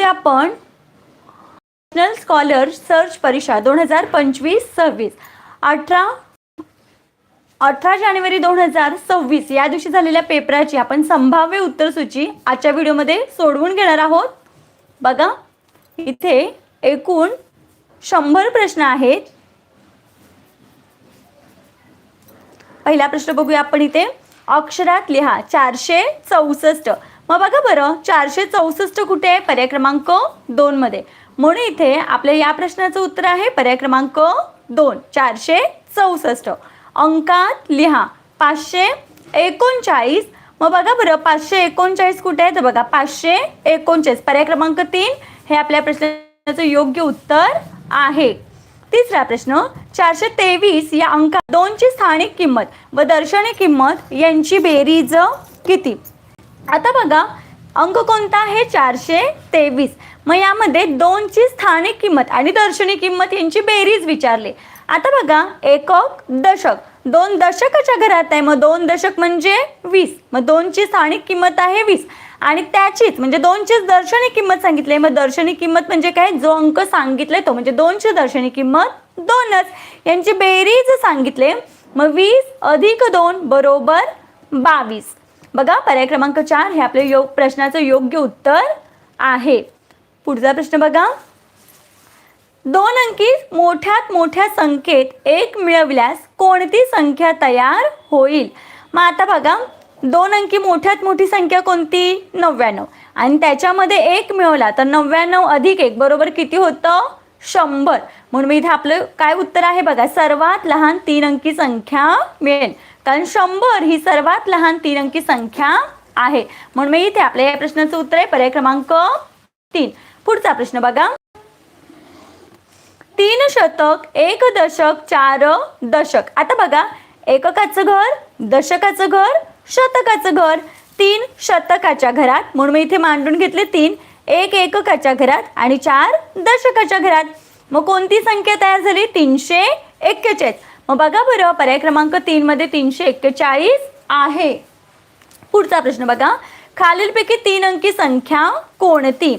व्हिडिओमध्ये आपण national scholar search परीक्षा दोन हजार पंचवीस सव्वीस. अठरा अठरा जानेवारी दोन हजार सव्वीस. या दिवशी झालेल्या पेपराची आपण संभाव्य उत्तरसूची आजच्या व्हिडिओमध्ये सोडवून घेणार आहोत. बघा इथे एकूण शंभर प्रश्न आहेत. पहिला प्रश्न बघूया आपण इथे. अक्षरात लिहा चारशे चौसष्ट. मग बघा बरं चारशे चौसष्ट कुठे आहे? पर्याय क्रमांक दोन मध्ये. म्हणून इथे आपल्या या प्रश्नाचं उत्तर आहे पर्याय क्रमांक दोन चारशे चौसष्ट. अंकात लिहा पाचशे एकोणचाळीस. मग बघा बरं पाचशे एकोणचाळीस कुठे आहे? तर बघा पाचशे एकोणचाळीस. पर्याय क्रमांक तीन हे आपल्या प्रश्नाचं योग्य उत्तर आहे. तिसरा प्रश्न चारशे तेवीस या अंकात दोनची स्थानिक किंमत व दर्शनी किंमत यांची बेरीज किती? आता बघा अंक कोणता आहे? चारशे तेवीस. मग यामध्ये दोनची स्थानिक किंमत आणि दर्शनी किंमत यांची बेरीज विचारली. आता बघा एकक दशक. दोन दशकाच्या घरात आहे. मग दोन दशक म्हणजे वीस. मग दोनची स्थानिक किंमत आहे वीस. आणि त्याचीच म्हणजे दोनचीच दर्शनी किंमत सांगितली मग दर्शनी किंमत म्हणजे काय? जो अंक सांगितले तो म्हणजे दोनची दर्शनी किंमत दोनच. यांची बेरीज सांगितले मग वीस अधिक दोन बरोबर बावीस. बघा पर्याय क्रमांक चार हे आपल्या योग प्रश्नाचं योग्य उत्तर आहे. पुढचा प्रश्न बघा. दोन अंकी मोठ्यात मोठ्या संख्येत एक मिळवल्यास कोणती संख्या तयार होईल? मग आता बघा दोन अंकी मोठ्यात मोठी संख्या कोणती? नव्याण्णव. आणि त्याच्यामध्ये एक मिळवला तर नव्याण्णव अधिक एक बरोबर किती होतं? शंभर. म्हणून मी इथे आपलं काय उत्तर आहे बघा सर्वात लहान तीन अंकी संख्या मिळेल. कारण शंभर ही सर्वात लहान तीन अंकी संख्या आहे. म्हणून मी इथे आपल्या या प्रश्नाचं उत्तर आहे. पर्याय क्रमांक तीन. पुढचा प्रश्न बघा. तीन शतक एक दशक चार दशक. आता बघा एककाचं घर दशकाचं घर शतकाचं घर. तीन शतकाच्या घरात म्हणून मी इथे मांडून घेतले तीन. एक एककाच्या घरात आणि चार दशकाच्या घरात. मग कोणती संख्या तयार झाली? तीनशे एक्केचाळीस. मग बघा बरं पर्याय क्रमांक तीन मध्ये तीनशे एक्केचाळीस आहे. पुढचा प्रश्न बघा. खालीलपैकी तीन अंकी संख्या कोणती?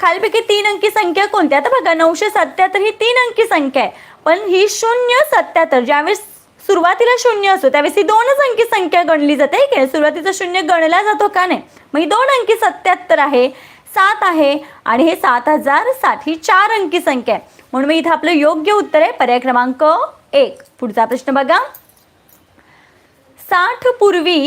खालीपैकी तीन अंकी संख्या कोणती? आता बघा नऊशे सत्याहत्तर ही तीन अंकी संख्या आहे. पण ही शून्य सत्याहत्तर ज्यावेळेस सुरुवातीला शून्य असतो त्यावेळेस ही दोनच अंकी संख्या गणली जाते की सुरुवातीचा शून्य गणला जातो का नाही? मग ही दोन अंकी सत्याहत्तर आहे. सात आहे आणि हे सात हजार सात ही चार अंकी संख्या आहे. म्हणून मी इथं आपलं योग्य उत्तर आहे. पर्याय क्रमांक एक. पुढचा प्रश्न बघा. साठ पूर्वी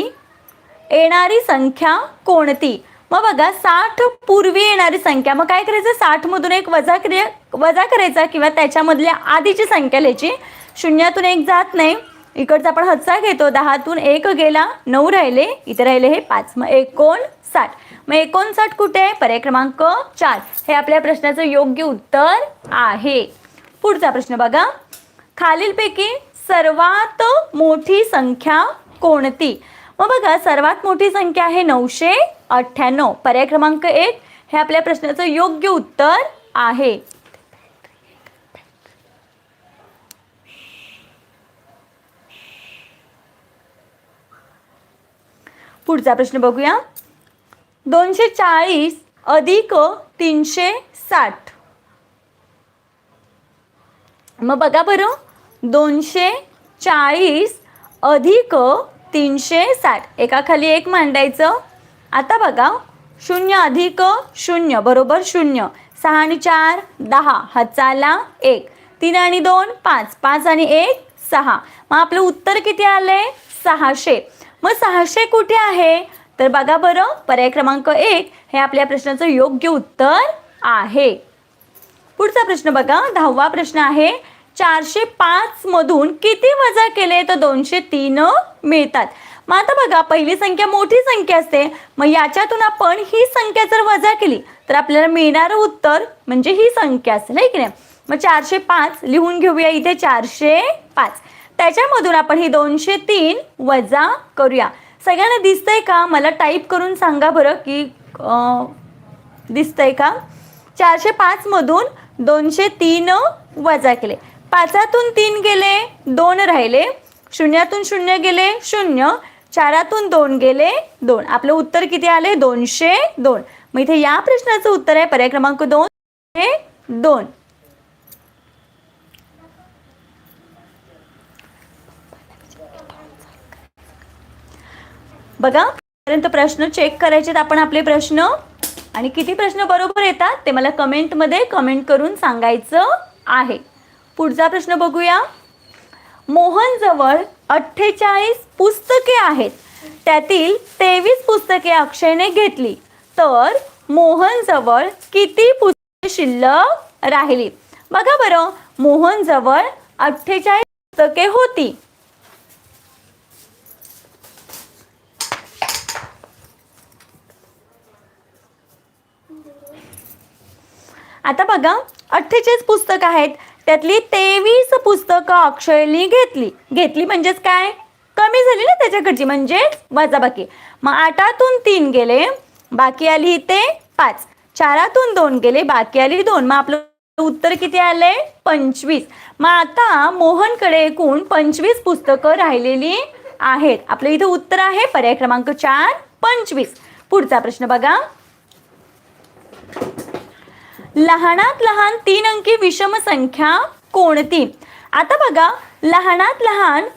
येणारी संख्या कोणती? मग बघा साठ पूर्वी येणारी संख्या. मग काय करायचं? साठ मधून एक वजा क्रिया वजा करायचा किंवा त्याच्यामधल्या आधीची संख्या लिहायची. शून्यातून एक जात नाही. इकडचा आपण हत्सा घेतो. दहातून एक गेला नऊ राहिले. इथे राहिले हे पाच. मग एकोणसाठ. मग एकोणसाठ कुठे? आहे पर्याय क्रमांक चार. हे आपल्या प्रश्नाचं योग्य उत्तर आहे. पुढचा प्रश्न बघा. खालीलपैकी सर्वात मोठी संख्या कोणती? मग बघा सर्वात मोठी संख्या आहे नऊशे अठ्ठ्याण्णव. पर्याय क्रमांक एक हे आपल्या प्रश्नाचं योग्य उत्तर आहे. पुढचा प्रश्न बघूया. दोनशे चाळीस अधिक तीनशे साठ मग बघा बरं. दोनशे चाळीस अधिक तीनशे साठ एकाखाली एक मांडायचं. आता बघा. शून्य अधिक शून्य. बरोबर शून्य. सहा आणि चार दहा. हाताला एक. तीन आणि दोन पाच. पाच आणि एक सहा. मग आपलं उत्तर किती आलंय? सहाशे. मग सहाशे कुठे आहे? तर बघा बरं पर्याय क्रमांक एक हे आपल्या प्रश्नाचं योग्य उत्तर आहे. पुढचा प्रश्न बघा दहावा प्रश्न आहे चारशे पाच मधून किती वजा केले तर दोनशे तीन मिळतात? मग आता बघा पहिली संख्या मोठी संख्या असते मग याच्यातून आपण ही संख्या जर वजा केली तर आपल्याला मिळणारं उत्तर म्हणजे ही संख्या असेल है की नाही? मग चारशे पाच लिहून घेऊया इथे चारशे पाच. त्याच्यामधून आपण ही दोनशे तीन वजा करूया. सगळ्यांना दिसतंय का? मला टाईप करून सांगा बरं की दिसतंय का? चारशे पाचमधून दोनशे तीन वजा केले. पाचातून तीन गेले दोन राहिले. शून्यातून शून्य गेले शून्य. चारातून दोन गेले दोन. आपलं उत्तर किती आले? दोनशे दोन. मग इथे या प्रश्नाचं उत्तर आहे. पर्याय क्रमांक दोन दोन. बघा पर्यंत प्रश्न चेक करायचे आपण आपले प्रश्न. आणि किती प्रश्न बरोबर येतात ते मला कमेंटमध्ये कमेंट करून सांगायचं आहे. पुढचा प्रश्न बघूया. मोहनजवळ अठ्ठेचाळीस पुस्तके आहेत. त्यातील तेवीस पुस्तके अक्षयने घेतली. तर मोहनजवळ किती पुस्तके शिल्लक राहिली? बघा बरं मोहनजवळ अठ्ठेचाळीस पुस्तके होती. आता बघा अठ्ठेचाळीस पुस्तकं आहेत. त्यातली तेवीस पुस्तकं अक्षयनी घेतली. घेतली म्हणजेच काय? कमी झाली ना त्याच्याकडची म्हणजे वजाबाकी. मग आठातून तीन गेले बाकी आली इथे पाच. चारातून दोन गेले बाकी आली दोन. मग आपलं उत्तर किती आलंय पंचवीस. मग आता मोहनकडे एकूण पंचवीस पुस्तकं राहिलेली आहेत. आपलं इथं उत्तर आहे पर्याय क्रमांक चार पंचवीस. पुढचा प्रश्न बघा. लहानात लहान तीन अंकी विषम संख्या कोणती? आता बघा लहानात लहान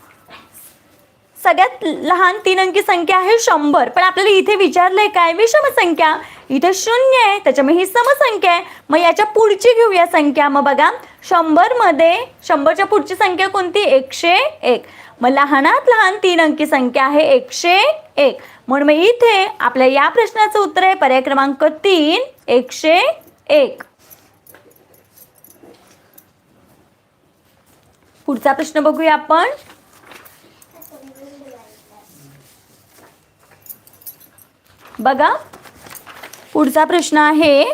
सगळ्यात लहान तीन अंकी संख्या आहे शंभर. पण आपल्याला इथे विचारलंय काय? विषम संख्या. इथे शून्य आहे त्याच्यामुळे ही समसंख्या आहे. मग याच्या पुढची घेऊया संख्या. मग बघा शंभरमध्ये शंभरच्या पुढची संख्या कोणती? एकशे एक. मग लहानात लहान तीन अंकी संख्या आहे एकशे एक. म्हणून मग इथे आपल्या या प्रश्नाचं उत्तर आहे. पर्याय क्रमांक तीन एकशे एक. पुढचा प्रश्न बघूया आपण. बघा पुढचा प्रश्न आहे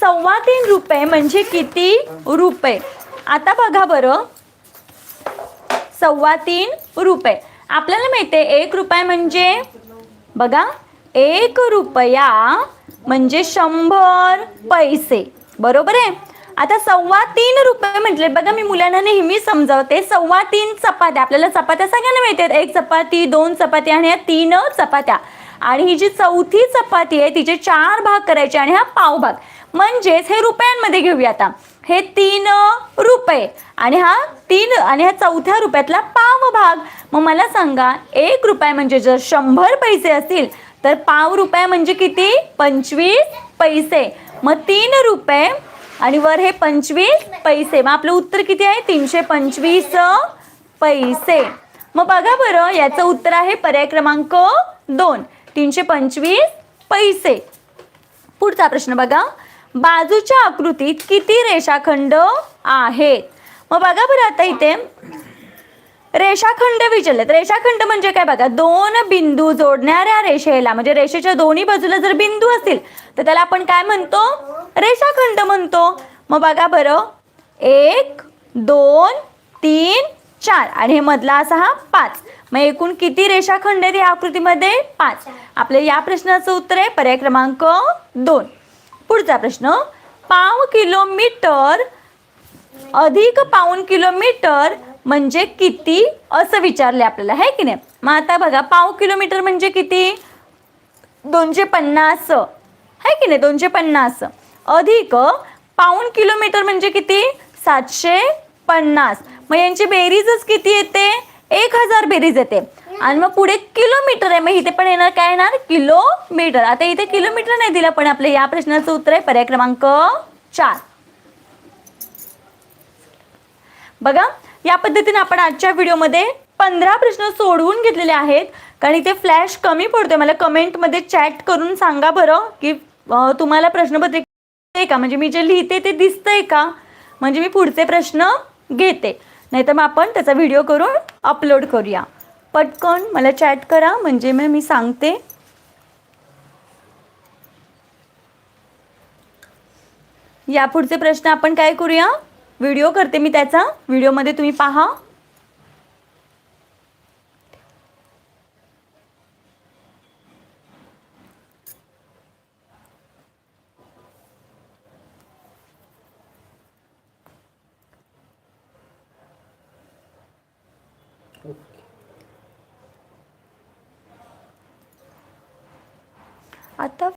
सव्वा तीन रुपये म्हणजे किती रुपये? आता बघा बरं. सव्वा तीन रुपये. आपल्याला माहिती आहे एक रुपये म्हणजे बघा एक रुपया म्हणजे शंभर पैसे. बरोबर आहे? आता सव्वा तीन रुपये म्हटले. बघा मी मुलांना नेहमी समजावते. सव्वा तीन चपात्या. आपल्याला चपात्या सगळ्यांना मिळतात. एक चपाती दोन चपात्या आणि ह्या तीन चपात्या. आणि ही जी चौथी चपाती आहे तिचे चार भाग करायचे आणि हा पाव भाग म्हणजेच हे रुपयांमध्ये घेऊया आता. हे तीन रुपये आणि हा तीन आणि हा चौथ्या रुपयातला पाव भाग मग मला सांगा एक रुपये म्हणजे जर शंभर पैसे असतील तर पाव रुपये म्हणजे किती? पंचवीस पैसे. मग तीन रुपये आणि वर हे पंचवीस पैसे. मग आपलं उत्तर किती आहे? तीनशे पंचवीस पैसे. मग बघा बरं याचं उत्तर आहे पर्याय क्रमांक दोन. तीनशे पंचवीस पैसे. पुढचा प्रश्न बघा. बाजूच्या आकृतीत किती रेषाखंड आहेत? मग बघा बरं आता इथे. रेषाखंड विचारलेत रेषाखंड म्हणजे काय बघा? दोन बिंदू जोडणाऱ्या रेषेला. म्हणजे रेषेच्या दोन्ही बाजूला जर बिंदू असतील तर त्याला आपण काय म्हणतो? रेषाखंड म्हणतो. मग बघा बरं. एक दोन तीन चार. आणि हे मधला असा हा पाच. मग एकूण किती रेषाखंड आहेत या आकृतीमध्ये? पाच. आपल्या या प्रश्नाचं उत्तर आहे पर्याय क्रमांक दोन. पुढचा प्रश्न. पाव किलोमीटर अधिक पाऊन किलोमीटर म्हणजे किती? असं विचारले आपल्याला आहे की नाही? मग आता बघा पाव किलोमीटर म्हणजे किती? दोनशे पन्नास. आहे की नाही? दोनशे पन्नास. अधिक पाऊण किलोमीटर म्हणजे किती? सातशे पन्नास. मग यांची बेरीजच किती येते? एक हजार बेरीज येते. आणि मग पुढे किलोमीटर आहे. मग इथे पण येणार काय येणार? किलोमीटर. आता इथे किलोमीटर नाही दिलं पण आपल्या या प्रश्नाचं उत्तर आहे पर्याय क्रमांक चार. बघा या पद्धतीने आपण आजच्या व्हिडिओमध्ये पंधरा प्रश्न सोडवून घेतलेले आहेत. कारण इथे फ्लॅश कमी पडतोय. मला कमेंटमध्ये चॅट करून सांगा बरं की तुम्हाला प्रश्नपत्रिका का? म्हणजे मी जे लिहिते ते दिसतंय का? म्हणजे मी पुढचे प्रश्न घेते. नाहीतर मग आपण त्याचा व्हिडिओ करून अपलोड करूया. पटकन मला चॅट करा म्हणजे मग मी सांगते. यापुढचे प्रश्न आपण काय करूया? व्हिडिओ करते मी त्याचा. व्हिडिओमध्ये तुम्ही पहा. आता